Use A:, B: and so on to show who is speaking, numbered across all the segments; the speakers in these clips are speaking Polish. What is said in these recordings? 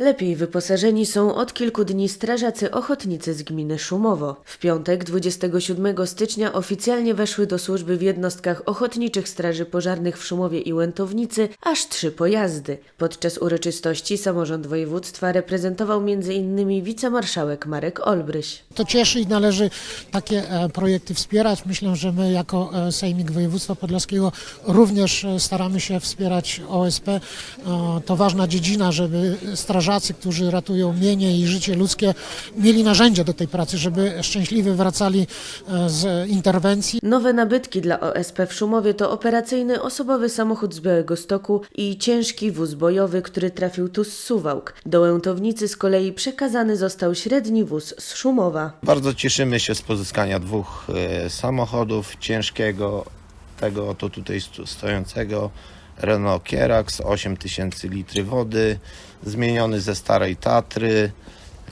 A: Lepiej wyposażeni są od kilku dni strażacy ochotnicy z gminy Szumowo. W piątek 27 stycznia oficjalnie weszły do służby w jednostkach ochotniczych straży pożarnych w Szumowie i Łętownicy aż trzy pojazdy. Podczas uroczystości samorząd województwa reprezentował m.in. wicemarszałek Marek Olbryś.
B: To cieszy i należy takie e, projekty wspierać. Myślę, że my jako e, Sejmik Województwa Podlaskiego również e, staramy się wspierać OSP. To ważna dziedzina, żeby strażacy, którzy ratują mienie i życie ludzkie, mieli narzędzia do tej pracy, żeby szczęśliwie wracali e, z interwencji.
A: Nowe nabytki dla OSP w Szumowie to operacyjny osobowy samochód z Białego Stoku i ciężki wóz bojowy, który trafił tu z Suwałk. Do Łętownicy z kolei przekazany został średni wóz z Szumowa.
C: Bardzo cieszymy się z pozyskania dwóch e, samochodów ciężkiego, tego to tutaj stojącego Renault Kierax 8000 litry wody, zmieniony ze starej Tatry,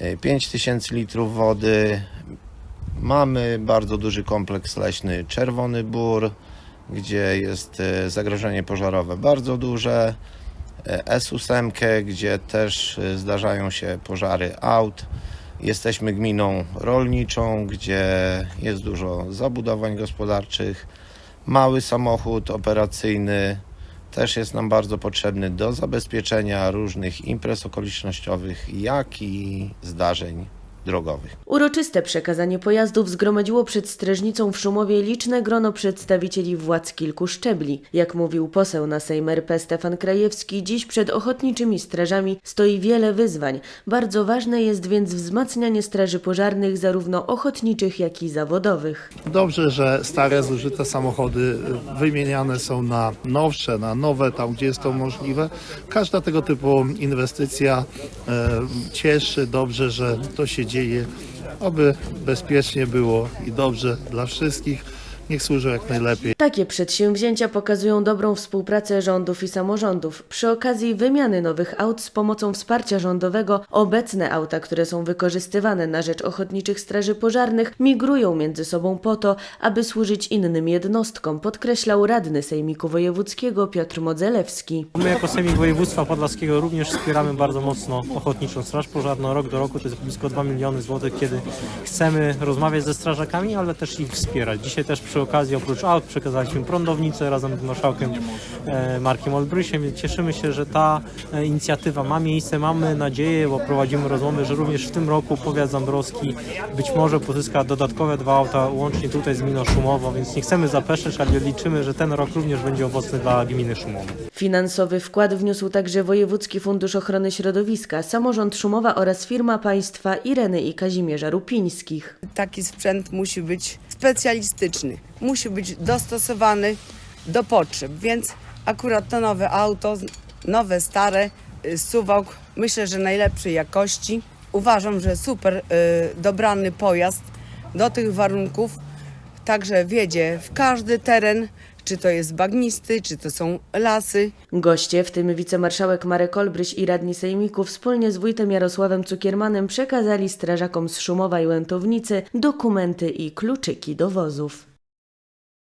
C: e, 5000 litrów wody. Mamy bardzo duży kompleks leśny Czerwony Bór, gdzie jest e, zagrożenie pożarowe bardzo duże. E, S8, gdzie też e, zdarzają się pożary aut. Jesteśmy gminą rolniczą, gdzie jest dużo zabudowań gospodarczych. Mały samochód operacyjny też jest nam bardzo potrzebny do zabezpieczenia różnych imprez okolicznościowych, jak i zdarzeń drogowych.
A: Uroczyste przekazanie pojazdów zgromadziło przed strażnicą w Szumowie liczne grono przedstawicieli władz kilku szczebli. Jak mówił poseł na Sejm RP Stefan Krajewski, dziś przed ochotniczymi strażami stoi wiele wyzwań. Bardzo ważne jest więc wzmacnianie straży pożarnych zarówno ochotniczych, jak i zawodowych.
D: Dobrze, że stare, zużyte samochody wymieniane są na nowsze, na nowe, tam gdzie jest to możliwe. Każda tego typu inwestycja e, cieszy. Dobrze, że to się dzieje, aby bezpiecznie było i dobrze dla wszystkich. Niech służą jak najlepiej.
A: Takie przedsięwzięcia pokazują dobrą współpracę rządów i samorządów. Przy okazji wymiany nowych aut z pomocą wsparcia rządowego, obecne auta, które są wykorzystywane na rzecz ochotniczych straży pożarnych, migrują między sobą po to, aby służyć innym jednostkom, podkreślał radny Sejmiku Wojewódzkiego Piotr Modzelewski.
E: My jako Sejmik Województwa Podlaskiego również wspieramy bardzo mocno Ochotniczą Straż Pożarną. Rok do roku to jest blisko 2 miliony złotych, kiedy chcemy rozmawiać ze strażakami, ale też ich wspierać. Dzisiaj też przy okazji oprócz aut przekazaliśmy prądownicę razem z marszałkiem e, Markiem Olbrysiem, więc cieszymy się, że ta e, inicjatywa ma miejsce. Mamy nadzieję, bo prowadzimy rozmowy, że również w tym roku powiat zambrowski być może pozyska dodatkowe dwa auta łącznie tutaj z gminą Szumowo, więc nie chcemy zapeszać, ale liczymy, że ten rok również będzie owocny dla gminy Szumowo.
A: Finansowy wkład wniósł także Wojewódzki Fundusz Ochrony Środowiska, samorząd Szumowa oraz firma państwa Ireny i Kazimierza Rupińskich.
F: taki sprzęt musi być specjalistyczny, musi być dostosowany do potrzeb, więc akurat to nowe auto, nowe, stare, y, Suwałk, myślę, że najlepszej jakości. Uważam, że super y, dobrany pojazd do tych warunków, także wiedzie w każdy teren, czy to jest bagnisty, czy to są lasy.
A: Goście, w tym wicemarszałek Marek Olbryś i radni sejmiku wspólnie z wójtem Jarosławem Cukiermanem przekazali strażakom z Szumowa i Łętownicy dokumenty i kluczyki do wozów.